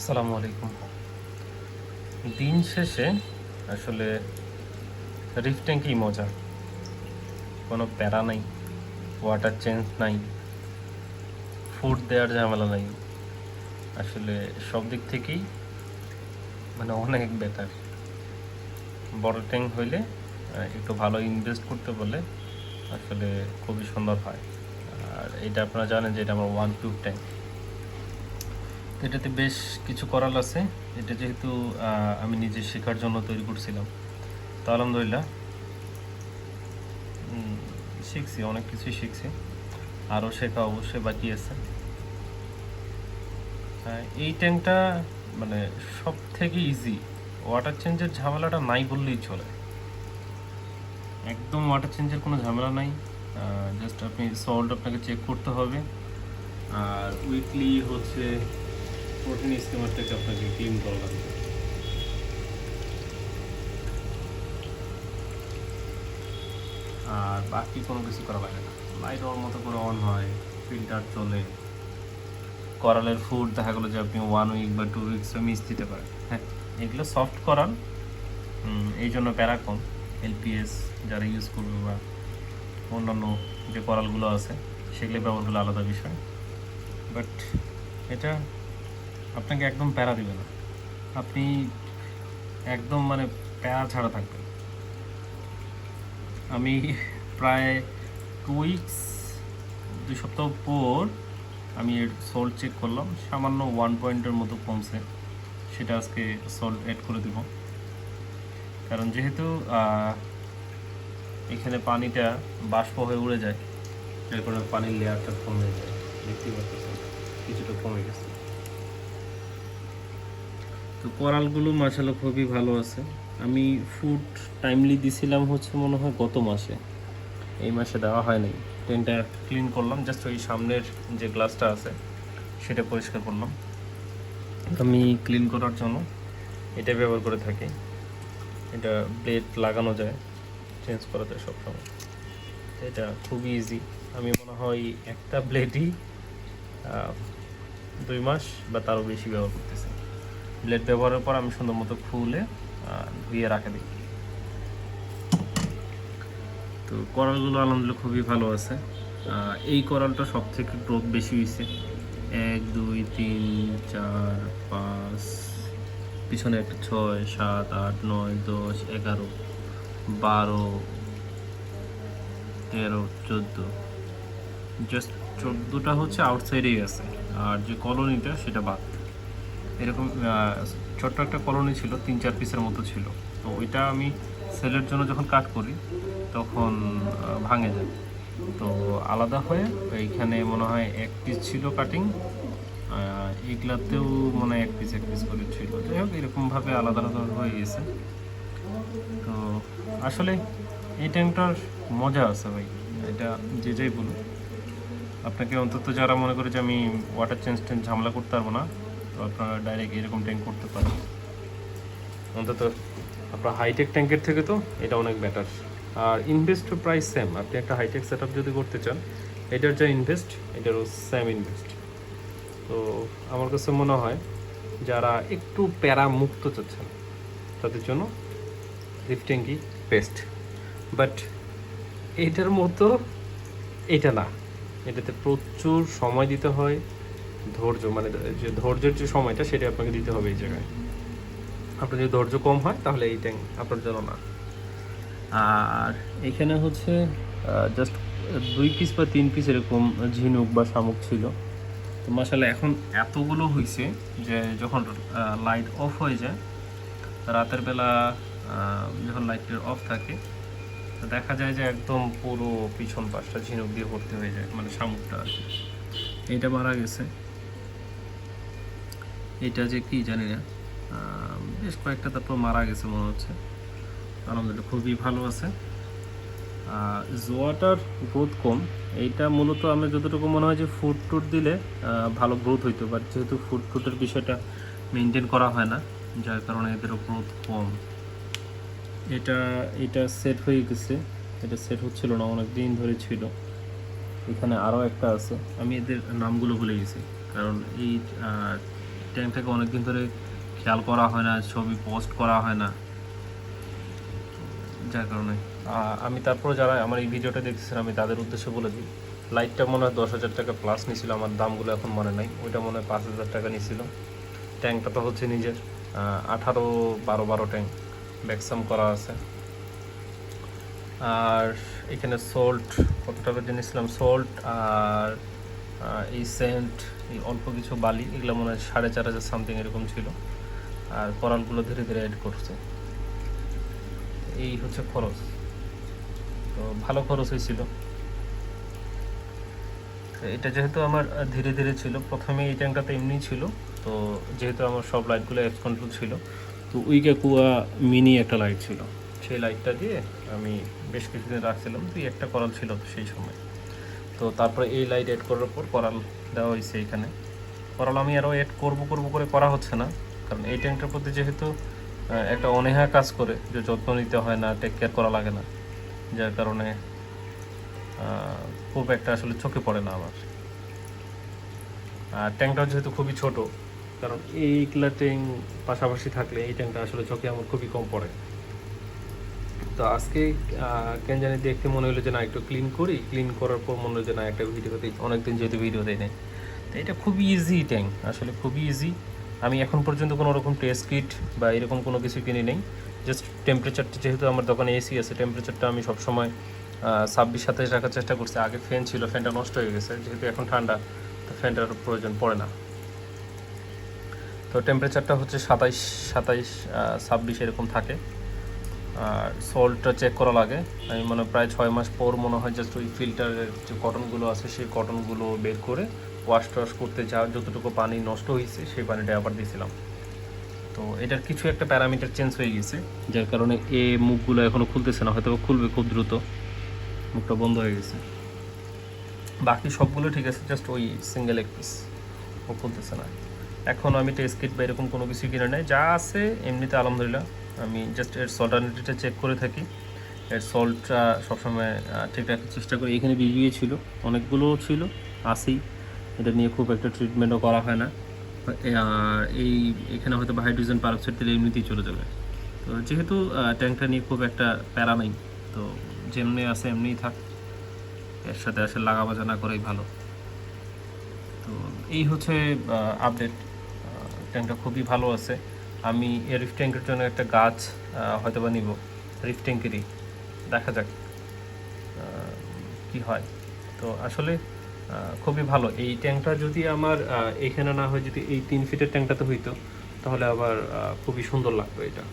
আসসালামু আলাইকুম। দিন শেষে আসলে রিফ ট্যাঙ্কেই মজা। কোনো প্যারা নাই, ওয়াটার চেঞ্জ নাই, ফুড দেওয়ার ঝামেলা নাই। আসলে সব দিক থেকেই মানে অনেক বেটার বড় ট্যাঙ্ক হইলে একটু ভালো ইনভেস্ট করতে বলে আসলে খুবই সুন্দর হয়। আর এটা আপনারা জানেন যে এটা আমার ওয়ান টিউব ট্যাঙ্ক এটাতে বেশ কিছু করাল আছে। এটা যেহেতু আমি নিজে শেখার জন্য তৈরি করছিলাম। তো আলহামদুলিল্লাহ। শিখছি, অনেক কিছুই শিখছি। আরও শেখা অবশ্যই বাকি আছে। এই ট্যাঙ্কটা মানে সব থেকে ইজি ওয়াটার চেঞ্জের ঝামেলাটা নাই বললেই চলে। একদম ওয়াটার চেঞ্জের কোনো ঝামেলা নাই। জাস্ট আপনি সল্ট আপনাকে চেক করতে হবে। আর উইকলি হচ্ছে প্রোটিন স্কিমারটাকে আপনাকে ক্লিন করা লাগবে। আর বাকি কোনো কিছু করা লাগে না। লাইট ওর মতো করে অন হয় ফিল্টার চলে। করালের ফুড দেখা গেলো যে আপনি ওয়ান উইক বা টু উইকস মিস দিতে পারেন। হ্যাঁ এগুলো সফট হুম, এই জন্য প্যারাকম এলপিএস যারা ইউজ করবে বা অন্যান্য যে করালগুলো আছে সেগুলো ব্যবহার আলাদা বিষয়। বাট এটা আপনাকে একদম প্যারা দিবে না। আপনি একদম মানে প্যারা ছাড়া থাকবেন। আমি প্রায় টু উইকস দুই সপ্তাহ পর আমি এর সল্ট চেক করলাম। সামান্য ওয়ান পয়েন্টের মতো কমছে। সেটা আজকে সল্ট অ্যাড করে দেব। কারণ যেহেতু এখানে পানিটা বাষ্প হয়ে উড়ে যায়। যার কারণে পানির লেয়ারটা কমে যায়। দেখতেই পাচ্ছেন, কিছুটা কমে গেছে। তো কোরালগুলো মাসালা খুবই ভালো আছে। আমি ফুড টাইমলি দিছিলাম হচ্ছে মনে হয় গত মাসে। এই মাসে দেওয়া হয় নাই। ট্রেনটা ক্লিন করলাম জাস্ট ওই সামনের যে গ্লাসটা আছে, সেটা পরিষ্কার করলাম। আমি ক্লিন করার জন্য এটা ব্যবহার করে থাকি। এটা ব্লেড লাগানো যায় চেঞ্জ করা যায় সবসময়। এটা খুবই ইজি আমি মনে হয় একটা ব্লেডই দুই মাস বা তারও বেশি ব্যবহার করতেছি। ব্লেড ব্যবহারের পর আমি সুন্দর মতো খুলে ধুয়ে রাখে দিই। তো করলগুলো আলহামদুলিল্লাহ খুবই ভালো আছে। এই করলটা সব থেকে গ্রোথ বেশি হয়েছে এক, দুই, তিন, চার, পাঁচ, পিছনে একটা ছয়, সাত, আট, নয়, দশ, এগারো, বারো, তেরো, চোদ্দ। জাস্ট চোদ্দোটা হচ্ছে আউটসাইডেই আছে। আর যে কলোনিটা সেটা বাদ। এরকম ছোট্ট একটা কলোনি ছিল, তিন চার পিসের মতো ছিল। তো ওইটা আমি সেলের জন্য যখন কাট করি, তখন ভাঙে যায়। তো আলাদা হয়ে এইখানে মনে হয় এক পিস ছিল কাটিং এইগুলাতেও মনে হয় এক পিস এক পিস করে ছিল। যাই হোক, এরকমভাবে আলাদা আলাদা হয়ে গেছে। তো আসলে এই ট্যাঙ্কটার মজা আছে ভাই, এটা যে যাই বলুন আপনাকে অন্তত যারা মনে করে যে আমি ওয়াটার চেঞ্জ টেঞ্জ ঝামেলা করতে পারব না আপনারা ডাইরেক্ট এরকম ট্যাঙ্ক করতে পারেন। অন্তত আপনার হাইটেক ট্যাঙ্কের থেকে তো এটা অনেক বেটার আর ইনভেস্ট প্রাইস সেম আপনি একটা হাইটেক সেট যদি করতে চান, এটার যা ইনভেস্ট এটারও সেম ইনভেস্ট তো আমার কাছে মনে হয় যারা একটু প্যারা মুক্ত চাচ্ছেন, তাদের জন্য লিফটিংই বেস্ট বাট এটার মতো এটা না। এটাতে প্রচুর সময় দিতে হয় ধৈর্য মানে যে ধৈর্যের যে সময়টা সেটা আপনাকে দিতে হবে এই জায়গায়। আপনার যদি ধৈর্য কম হয়, তাহলে এই ট্যাঙ্ক আপনার জন্য না। আর এখানে হচ্ছে জাস্ট দুই পিস বা তিন পিস এরকম ঝিনুক বা শামুক ছিল। তো মাসালে এখন এতগুলো হয়েছে যে যখন লাইট অফ হয়ে যায়, রাতের বেলা যখন লাইটের অফ থাকে দেখা যায় যে একদম পুরো পিছন পাশটা ঝিনুক দিয়ে ভর্তি হয়ে যায় মানে শামুকটা আর কি। এটা মারা গেছে। এটা যে কি জানি না বেশ কয়েকটা তারপর মারা গেছে মনে হচ্ছে। আলহামদুলিল্লাহ, খুবই ভালো আছে। জোয়াটার গ্রোথ কম। এইটা মূলত আমরা যতটুকু মনে হয় যে ফুড টুট দিলে ভালো গ্রোথ হইতো। বাট যেহেতু ফুড টুটের বিষয়টা মেনটেন করা হয় না, যার কারণে এদেরও গ্রোথ কম। এটা এটা সেট হয়ে গেছে। এটা সেট হচ্ছিল না, অনেক দিন ধরে ছিল। এখানে আরও একটা আছে। আমি এদের নামগুলো ভুলে গেছি। কারণ এই আহ, ট্যাঙ্কটাকে অনেকদিন ধরে খেয়াল করা হয় না ছবি পোস্ট করা হয় না। যার কারণে। আমি তারপর যারা আমার এই ভিডিওটা দেখতেছেন আমি তাদের উদ্দেশ্যে বলে দিই লাইটটা মনে হয় দশ হাজার টাকা প্লাস নিয়েছিল আমার দামগুলো এখন মনে নাই। ওইটা মনে হয় পাঁচ হাজার টাকা নিয়েছিল ট্যাঙ্কটা তো হচ্ছে নিজের আঠারো বারো বারো ট্যাঙ্ক ব্যাকসাম করা আছে। আর এখানে সল্ট কত টাকা জেনেছিলাম সল্ট আর এই সেন্ট, এই অল্প কিছু বালি, এগুলো মনে হয় সাড়ে চার হাজার সামথিং এরকম ছিল। আর করালগুলো ধীরে ধীরে অ্যাড করছে। এই হচ্ছে খরচ। তো ভালো খরচ হয়েছিল। এটা যেহেতু আমার ধীরে ধীরে ছিল, প্রথমে এই ট্যাঙ্কটা তো এমনি ছিল। তো যেহেতু আমার সব লাইটগুলো এক্স কন্ট্রোল ছিল, তো উইকে কুয়া মিনি একটা লাইট ছিল। সেই লাইটটা দিয়ে আমি বেশ কিছুদিন রাখছিলাম। দুই একটা করাল ছিল সেই সময়। তো তারপরে এই লাইট অ্যাড করার পর করাল দেওয়া হয়েছে এখানে। করাল আমি আরও অ্যাড করব করব করে করা হচ্ছে না, কারণ এই ট্যাঙ্কটার প্রতি যেহেতু একটা অনীহা কাজ করে যে যত্ন নিতে হয় না টেক কেয়ার করা লাগে না, যার কারণে খুব একটা আসলে চোখে পড়ে না আমার। আর ট্যাঙ্কটাও যেহেতু খুবই ছোট, কারণ এইগুলা ট্যাঙ্ক পাশাপাশি থাকলে এই ট্যাঙ্কটা আসলে চোখে আমার খুবই কম পড়ে। তো আজকে কেন জানি দেখতে মনে হলো যে না, একটু ক্লিন করি। ক্লিন করার পর মনে হলো যে না, একটা ভিডিও দিই অনেকদিন যেহেতু ভিডিও দেয় নাই। তো এটা খুবই ইজি ট্যাঙ্ক আসলে খুবই ইজি আমি এখন পর্যন্ত কোনো রকম টেস্ট কিট বা এরকম কোনো কিছু কিনি নেই। জাস্ট টেম্পারেচারটা যেহেতু আমার দোকানে এসি আছে টেম্পারেচারটা আমি সবসময় ছাব্বিশ, সাতাশ রাখার চেষ্টা করছি। আগে ফ্যান ছিল ফ্যানটা নষ্ট হয়ে গেছে। যেহেতু এখন ঠান্ডা, তো ফ্যানটার প্রয়োজন পড়ে না। তো টেম্পারেচারটা হচ্ছে সাতাইশ সাতাইশ ছাব্বিশ এরকম থাকে। আর সল্টটা চেক করা লাগে। আমি মনে প্রায় ছয় মাস পর মনে হয় জাস্ট ওই ফিল্টারের যে কটনগুলো আছে, সেই কটনগুলো বের করে ওয়াশ টাশ করতে যা যতটুকু পানি নষ্ট হয়েছে, সেই পানিটা আবার দিয়েছিলাম। তো এটার কিছু একটা প্যারামিটার চেঞ্জ হয়ে গেছে, যার কারণে এ মুখগুলো এখনও খুলতেছে না হয়তো খুলবে খুব দ্রুত। মুখটা বন্ধ হয়ে গেছে। বাকি সবগুলো ঠিক আছে জাস্ট ওই সিঙ্গেল এক পিস ও খুলতেছে না। এখন আমি টেস্ট কিট বা এরকম কোনো কিছু কিনে নেই। যা আছে, এমনিতে আলহামদুলিল্লাহ, আমি জাস্ট এর সল্টানিটিটা চেক করে থাকি। এর সল্টটা সবসময় ঠিক রাখার চেষ্টা করি। এখানে বিবিএ ছিল, অনেকগুলো ছিল আসি এটা নিয়ে খুব একটা ট্রিটমেন্টও করা হয় না। এই, এখানে হয়তো বা হাইড্রোজেন পারক্সাইড দিলে এমনিতেই চলে যাবে। তো যেহেতু ট্যাঙ্কটা নিয়ে খুব একটা প্যারা নেই, তো যেমনি আছে এমনিই থাক। এর সাথে আসলে লাগা বাজা না করেই ভালো। তো এই হচ্ছে আপডেট ট্যাঙ্কটা খুবই ভালো আছে। আমি এই রিফ ট্যাঙ্কের জন্য একটা গাছ হয়তো বা নিব। রিফ ট্যাঙ্কেরই দেখা যাক কি হয়। তো আসলে খুবই ভালো। এই ট্যাঙ্কটা যদি আমার এখানে না হয় যদি এই তিন ফিটের ট্যাঙ্কটাতে হইতো, তাহলে আবার খুবই সুন্দর লাগতো এটা।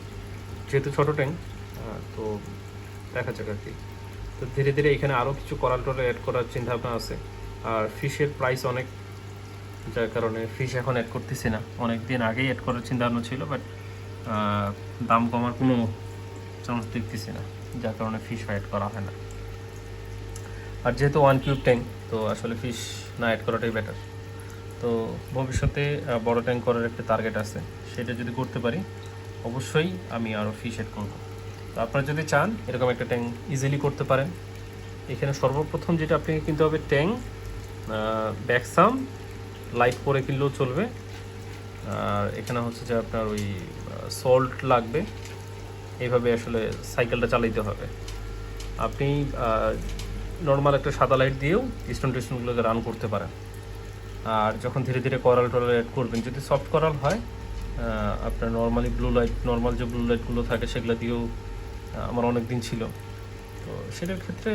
যেহেতু ছোটো ট্যাঙ্ক তো দেখা যাক আর কি। তো ধীরে ধীরে এখানে আরও কিছু করাল টরাল অ্যাড করার চিন্তা ভাবনা আছে। আর ফিশের প্রাইস অনেক যার কারণে ফিশ এখন অ্যাড করতেছি না। অনেক দিন আগেই অ্যাড করার চিন্তা ভাবনা ছিল বাট দাম কমার কোনো চান্স দেখতেছি না, যার কারণে ফিশ অ্যাড করা হয় না। আর যেহেতু ওয়ান কিউব ট্যাঙ্ক তো আসলে ফিশ না অ্যাড করাটাই বেটার তো ভবিষ্যতে বড় ট্যাঙ্ক করার একটা টার্গেট আছে, সেটা যদি করতে পারি, অবশ্যই আমি আরও ফিশ অ্যাড করব। তো আপনারা যদি চান, এরকম একটা ট্যাঙ্ক ইজিলি করতে পারেন। এখানে সর্বপ্রথম যেটা আপনাকে কিনতে হবে ট্যাঙ্ক ব্যাকসাম লাইট পরে কিনলেও চলবে। আর এখানে হচ্ছে যে আপনার ওই সল্ট লাগবে। এইভাবে আসলে সাইকেলটা চালাইতে হবে। আপনি নর্মাল একটা সাদা লাইট দিয়েও স্টোন টেস্টনগুলোকে রান করতে পারেন। আর যখন ধীরে ধীরে করাল টরাল অ্যাড করবেন, যদি সফট করাল হয় আপনার নর্মালি ব্লু লাইট নর্মাল যে ব্লু লাইটগুলো থাকে সেগুলো দিয়েও আমার অনেক দিন ছিল। তো সেটার ক্ষেত্রে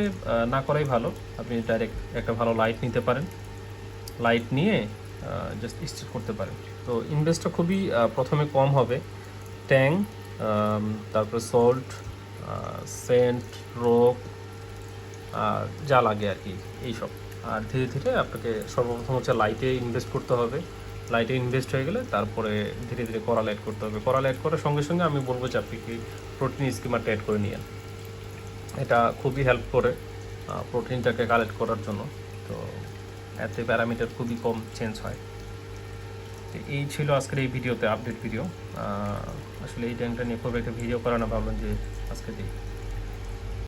না করাই ভালো। আপনি ডাইরেক্ট একটা ভালো লাইট নিতে পারেন। লাইট নিয়ে জাস্ট স্টিচ করতে পারেন তো ইনভেস্টটা খুবই প্রথমে কম হবে। ট্যাং তারপরে সল্ট সেন্ট রোক আর যা লাগে আর কি, এইসব। আর ধীরে ধীরে আপনাকে সর্বপ্রথম হচ্ছে লাইটে ইনভেস্ট করতে হবে। লাইটে ইনভেস্ট হয়ে গেলে তারপরে ধীরে ধীরে করাল অ্যাড করতে হবে। করাল অ্যাড করার সঙ্গে সঙ্গে আমি বলব যে আপনি কি প্রোটিন স্কিমারটা অ্যাড করে নিয়েন। এটা খুবই হেল্প করে প্রোটিনটাকে কালেক্ট করার জন্য। তো এতে প্যারামিটার খুবই কম চেঞ্জ হয়। তো এই ছিল আজকের এই ভিডিওতে আপডেট ভিডিও আসলে এই ট্যাঙ্কটা নিয়ে খুব একটা ভিডিও করানো ভাবলাম যে আজকে দিই